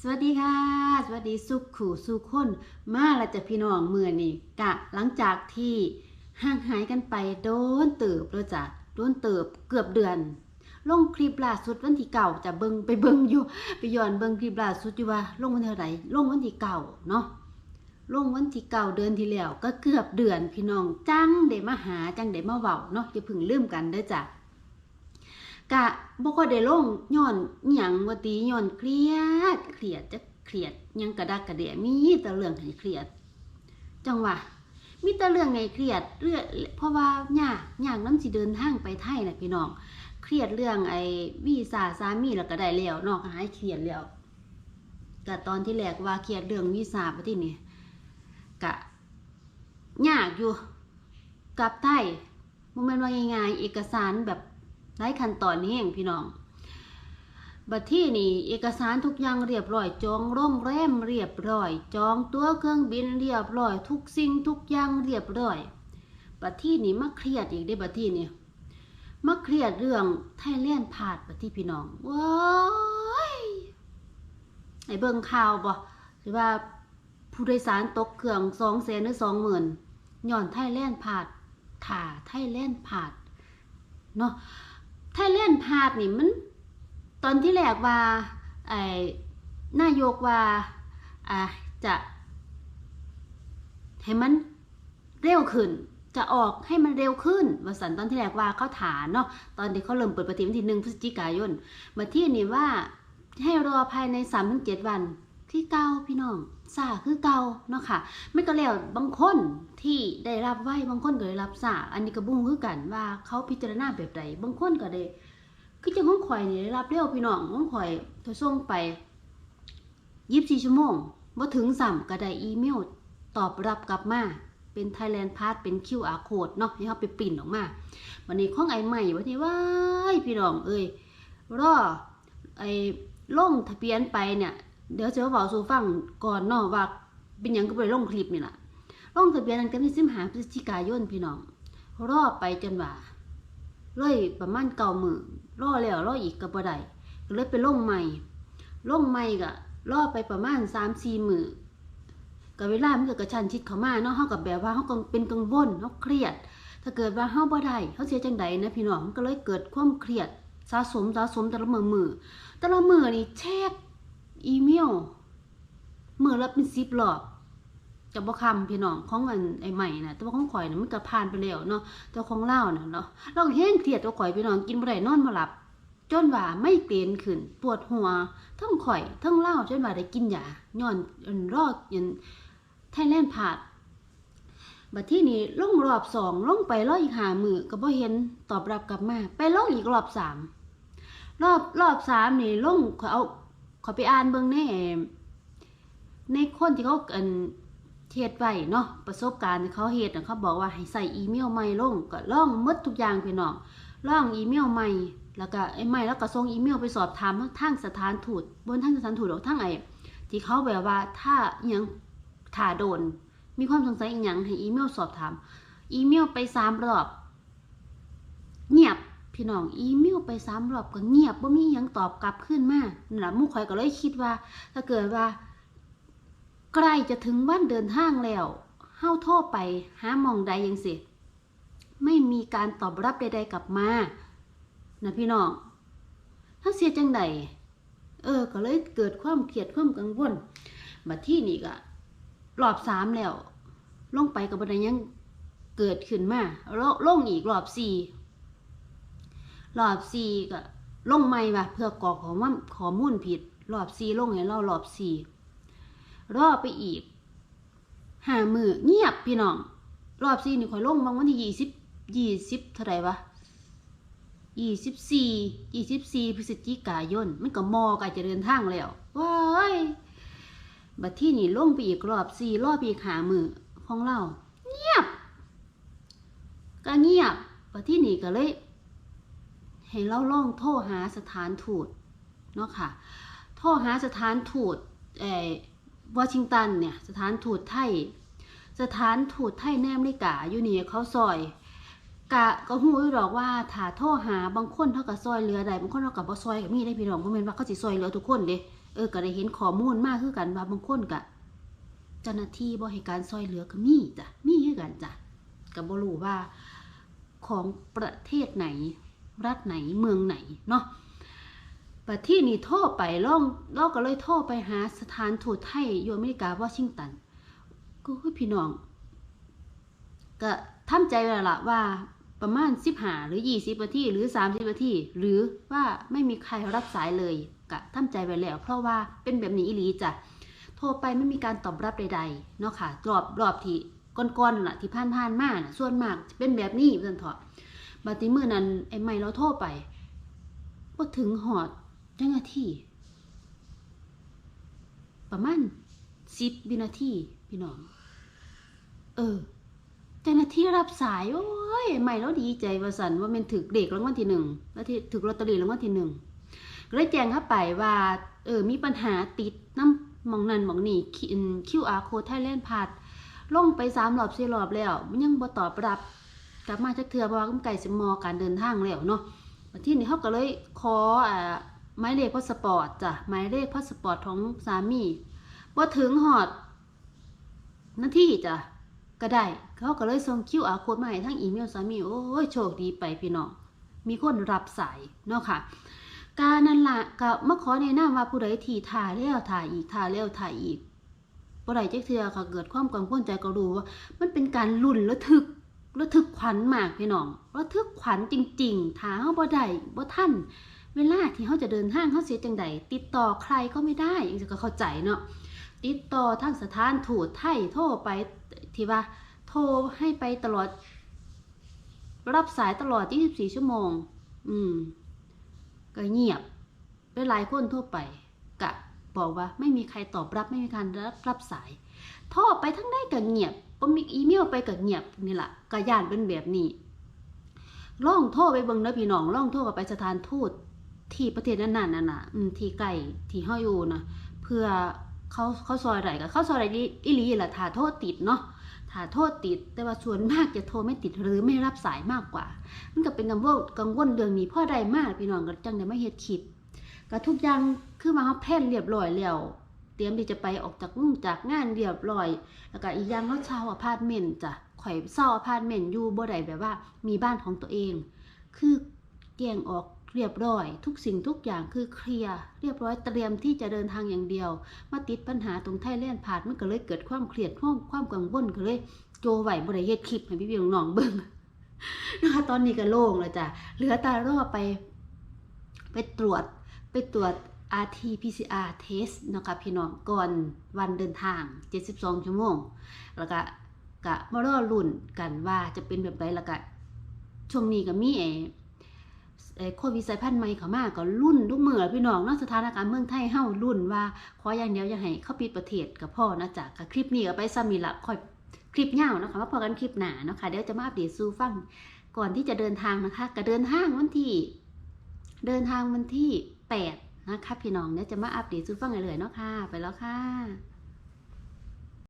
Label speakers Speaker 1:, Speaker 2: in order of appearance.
Speaker 1: สวัสดีค่ะ สวัสดีสุขขู่สุขคนมาละจะพี่น้องเมือนี่กะหลังจากที่ห่างหายกันไปโดนเติบแล้วจ้ะโดนเติบเกือบเดือน ลงคลิปล่าสุดวันที่เก่าจะเบิงไปเบิงอยู่ ไปย้อนเบิงคลิปล่าสุดอยู่ว่า ลงวันเท่าไหร่ลงวันที่เก่าเนาะลงวันที่เก่าเดือนที่แล้วก็เกือบเดือนพี่น้องจังได้มาหาจังได้มาเว้าเนาะอย่าเพึ่งลืมกันเด้อจ้ะ กะบ่ค่อยได้ลงย้อนหยังว่าติย้อนเครียดเครียดจะเครียดยังกระดักกระเดียมีแต่เรื่องให้เครียด จังหวะมีแต่เรื่องให้เครียดเรื่องเพราะว่ายากยากนํสิเดินทางไปไทยน่ะพี่น้องเครียดเรื่องไอ้วีซ่าสามีแล้วก็ได้แล้วนาะก็หายเครียดแล้วก็ตอนที่แรกว่าเครียดเรื่องวีซ่าปะที่นี่กะยากอยู่กลับไทยบ่แม่นว่าง่ายๆเอกสารแบบ หลายขั้นตอนนี้เองพี่น้อง บัดที่นี่เอกสารทุกอย่างเรียบร้อยจองโรงแรมเรียบร้อย จองตัวเครื่องบินเรียบร้อย ทุกสิ่งทุกอย่างเรียบร้อย บัดที่นี่มาเครียดอีกได้บัดที่นี่มาเครียดเรื่องไทยแลนด์พาดบัดที่พี่น้องว้ายไอ้เบิ่งข่าวบ่หรือว่าผู้โดยสารตกเครื่องสองแสนหรือสองหมื่นย่อนไทยแลนด์พาดถ่าไทยแลนด์พาดเนาะ ไทยแลนด์พาดนี่มันตอนที่แรกว่าไอ้นายกว่าอ่าจะ ให้มันเร็วขึ้นจะออกให้มันเร็วขึ้นวสันตอนที่แรกว่าเขาถานเนาะตอนที่เขาเริ่มเปิดประเทศวันที่หนึ่งพฤศจิกายนมาที่นี่ว่าให้รอภายในสามถึงเจ็ดวัน ที่เก้าพี่น้องซาคือเก่าเนาะค่ะไม่ก็แล้วบางคนที่ได้รับไว้บางคนก็ได้รับสาอันนี้ก็บุ้งคือกันว่าเขาพิจารณาแบบใดบางคนก็ได้คือจังของข่อยนี่ได้รับเร็วพี่น้องของข่อยโทรส่งไปยี่สิบสี่ชั่วโมงบ่าถึงซ้ำก็ได้อีเมลตอบรับกลับมาเป็น Thailand Pass เป็น QR code เนาะให้เขาไปปริ้นออกมาวันนี้ข้องไอ้ใหม่วันนี้ว้ายพี่น้องเอ้ยรอไอ้ลงทะเบียนไปเนี่ย เดี๋ยวจะมาบอกสู่ฟังก่อนเนาะว่าเป็นหยังก็ไปลงคลิปนี่แหละลงทะเบียนตั้งแต่ที่สิบหาพฤศจิกายนพี่น้องรอไปจนว่าเลยประมาณเก้ามือรอแล้วรออีกก็บ่ได้ก็เลยไปลงใหม่ลงใหม่ก็รอไปประมาณสามสี่มือก็เวลามันก็กระชันชิดเขามาเนาะเฮากับแบบว่าเฮาก็เป็นกังวลเฮาเครียด ถ้าเกิดว่าเฮาบ่ได้เฮาเสียจังใดนะพี่น้องมันก็เลยเกิดความเครียดสะสมสะสมแต่ละมือมือแต่ละมือนี่เช็ค อีเมลเมื่อละเป็นสิบรอบจะบ่คำพี่น้องของอันไอ้ใหม่นะแต่ว่าของข่อยนะมันก็ผ่านไปแล้วเนาะแต่ของเล่าน่ะเนาะเราแห้งเครียดตัวข่อยพี่น้องกินบ่ได้นอนบ่หลับ จนว่าไม่เกณฑ์ขึ้นปวดหัว ทั้งข่อย ทั้งเล่าจนว่าได้กินยาย้อนอันรอดยันไทยแลนด์ผ่านบัดที่นี้ลงรอบสองลงไปรอบอีกหามือก็บ่เห็นตอบรับกลับมา ไปลงอีกรอบสามรอบรอบสามนี่ลงขอยเอา ขอไปอ่านเบิ่งในในคนที่เขาอันเฮ็ดไว้เนาะประสบการณ์เขาเฮ็ดเขาบอกว่าให้ใส่อีเมลใหม่ลงก็ลองมดทุกอย่างพี่น้องลองอีเมลใหม่แล้วก็ไอ้ใหม่แล้วก็ส่งอีเมลไปสอบถามทางสถานทูตบนทางสถานทูตหรือทางไอ้ที่เขาแบบว่าถ้ายังถ้าโดน มีความสงสัยอีหยังให้อีเมลสอบถาม อีเมลไปสามรอบเงียบ พี่น้องอีเมลไปสามรอบก็เงียบบ่ามียังตอบกลับขึ้นมานั่นล่ะมู่ข่อยก็เลยคิดว่า ถ้าเกิดว่า ใกล้จะถึงวันเดินทางแล้วเฮาโทรไปหามองใดยังสิไม่มีการตอบรับใด ๆกลับมานะพี่น้องถ้าเสียจังใดเออ ก็เลยเกิดความเครียดความกังวลบัดที่นี่ก็รอบสามแล้วลงไปกับบันไดยังเกิดขึ้นมาลลงอีกรอบสี่ รอบสี่ก็ลงใหม่ว่ะเพื่อกรอกข้อมข้อมูลผิด รอบสี่ลงให้เรารอบสี่รอบไปอีกหามือเงียบพี่น้อง รอบสี่นี่ข่อยลงบางวันที่ยี่สิบยี่สิบเท่าไหร่วะยี่สิบสี่ยี่สิบสี่พฤศจิกายน มันก็มอกล้จะเดินทางแล้วว้ายบัดที่นี่ลงไปอีกรอบสี่รอบไปอีกหามือของเรา เงียบ ก็เงียบบัดที่นี่ก็เลย ให้เราล่องโทรหาสถานทูตเนาะค่ะ โทรหาสถานทูตเอ่อวอชิงตันเนี่ยสถานทูตไทย สถานทูตไทยในมริกาอยู่นี่เขาซอยกะก็หูอยู่ดอกว่าถ้าโทรหาบางคนเท่ากับซอยเรือใดบางคนเท่ากับบ่ซอยกับมีได้พี่น้องบ่แม่นว่าเขาสิซอยเรือทุกคนเด้เออก็ได้เห็นข้อมูลมากคือกันว่าบางคนก็เจ้าหน้าที่บ่ให้การซอยเหลือก็มีจ้ะมีคือกันจ้ะก็บ่รู้ว่าของประเทศไหน รัฐไหนเมืองไหนเนาะประที่นี่โทรไปล่องเราก็เลยโทรไปหาสถานทูตไทยอยู่อเมริกาวอชิงตันก็คือพี่น้อง ก็ทำใจไว้แล้วล่ะว่าประมาณ15หาหรือ20นาทีหรือ30นาทีหรือว่าไม่มีใครรับสายเลยก็ทำใจไว้แล้ว เพราะว่าเป็นแบบนี้อีหลีจ้ะโทรไปไม่มีการตอบรับใดๆเนาะค่ะรอบรอบที่ก่อนๆล่ะที่ผ่านๆมาน่ะส่วนมากเป็นแบบนี้เพิ่นเถาะ บัดนี้มื้อนั้นไอ้ใหม่เราโทรไปบ่ถึงหอดจังนาทีประมาณ10วินาทีพี่น้อง เออเจ้าหน้าที่รับสาย โอ้ยใหม่แล้วดีใจว่าสันว่ามันถึกเด็กรางวัลที่หนึ่งแล้วที่ถึกลอตเตอรี่รางวัลที่หนึ่งก็เลยแจ้งเข้าไปว่า เออ มีปัญหาติดน้ำมองนันมองนี่ QR code Thailand พัดลงไปสามรอบสี่รอบแล้ว มันยังบ่ตอบรับ กลับมาจักเทือเพราะว่ามันไก่สมอการเดินทางแล้วเนาะที่นี้เขาก็เลยขออ่าหมายเลขพาสปอร์ตจ้ะหมายเลขพาสปอร์ตของสามีบ่ถึงหอดนาที่จ้ะก็ได้ เขาก็เลยส่ง QR code มาให้ทั้งอีเมลสามีโอ้ยโชคดีไปพี่น้องมีคนรับสายเนาะค่ะการนั่นละก็มาขอแนะนำว่าผู้ใดที่ถ่ายแล้วถ่ายอีกถ่ายแล้วถ่ายอีกบ่ได้จักเทื่อค่ะเกิดความกังวลใจก็รู้ว่า มันเป็นการลุ้นระทึก ระทึกขวัญมากพี่น้องระทึกขวัญจริงๆถ้าเฮาบ่ได้บ่ทันเวลาที่เฮาจะเดินทางเฮาเสียจังใดติดต่อใครก็ไม่ได้จังซี่ก็เข้าใจเนาะติดต่อทางสถานทูตไทยโทรไปที่ว่า โทรให้ไปตลอด รับสายตลอด 24 ชั่วโมง อืม ก็เงียบไปหลายคนโทรไปกะบอกว่าไม่มีใครตอบรับไม่มีการรับรับสาย โทรไปทั้งได้ก็เงียบ บ่มีอีเมลไปก็เงียบนี่แหละก็ยานเป็นแบบนี้ล่องโทรไปเบิ่งเด้อพี่น้องล่องโทรไปสถานทูตที่ประเทศนั้นๆนั่นน่ะที่ใกล้ที่เฮาอยู่นะเพื่อเขาเขาซอยไหนก็เขาซอยไหนอีหลีแหละถ้าโทษติดเนาะถ้าโทษติด แต่ว่าส่วนมากจะโทรไม่ติดหรือไม่รับสายมากกว่า มันก็เป็นกังวลกังวลเรื่องนี้พ่อใดมากพี่น้องก็จังได้ไม่เฮ็ดคลิปก็ทุกอย่างคือมาเฮาแพลนเรียบร้อยแล้ว เตรียมที่จะไปออกจากมุ่งจากงานเรียบร้อย แล้วก็อีกอย่างเราเช่าอพาร์ตเมนต์จ้ะข่อยเช่าอพาร์ตเมนต์อยู่บ่ได้แบบว่า มีบ้านของตัวเอง คือแกงออกเรียบร้อย ทุกสิ่งทุกอย่างคือเคลียร์เรียบร้อยเตรียมที่จะเดินทางอย่างเดียว มาติดปัญหาตรงไทยแลนด์ผ่านมันก็เลยเกิดความเครียดความความกังวลก็เลย โจไหวบ่ได้เฮ็ดคลิปให้พี่พี่น้องเบิ่งนะคะตอนนี้ก็โล่งแล้วจ้ะเหลือแต่รอไป ไปตรวจไปตรวจ RT PCR test นะคะพี่น้องก่อนวันเดินทาง 72 ชั่วโมง แล้วก็ก็มารอลุ้นกันว่าจะเป็นแบบใดแล้วก็ช่วงนี้ก็มีไอ้ไอ้โควิดสายพันธุ์ใหม่เข้ามาก็รุ่นทุกเมื่อพี่น้องนาะสถานการณ์เมืองไทยเฮารุ่นว่าขออย่างเดียวอย่าให้เขาปิดประเทศกับพ่อนะจ๊ะก็คลิปนี้ก็ไปซ้ำนี่ละค่อยคลิปยาวนะคะมาพอกันคลิปหนาเนาะคะเดี๋ยวจะมาอัปเดตสู่ฟังก่อนที่จะเดินทางนะคะก็เดินทางวันที่ เดินทางวันที่ 8 นะคะพี่น้องเดี๋ยวจะมาอัปเดตสู่ฟังเลยเนาะค่ะ ไปแล้วค่ะ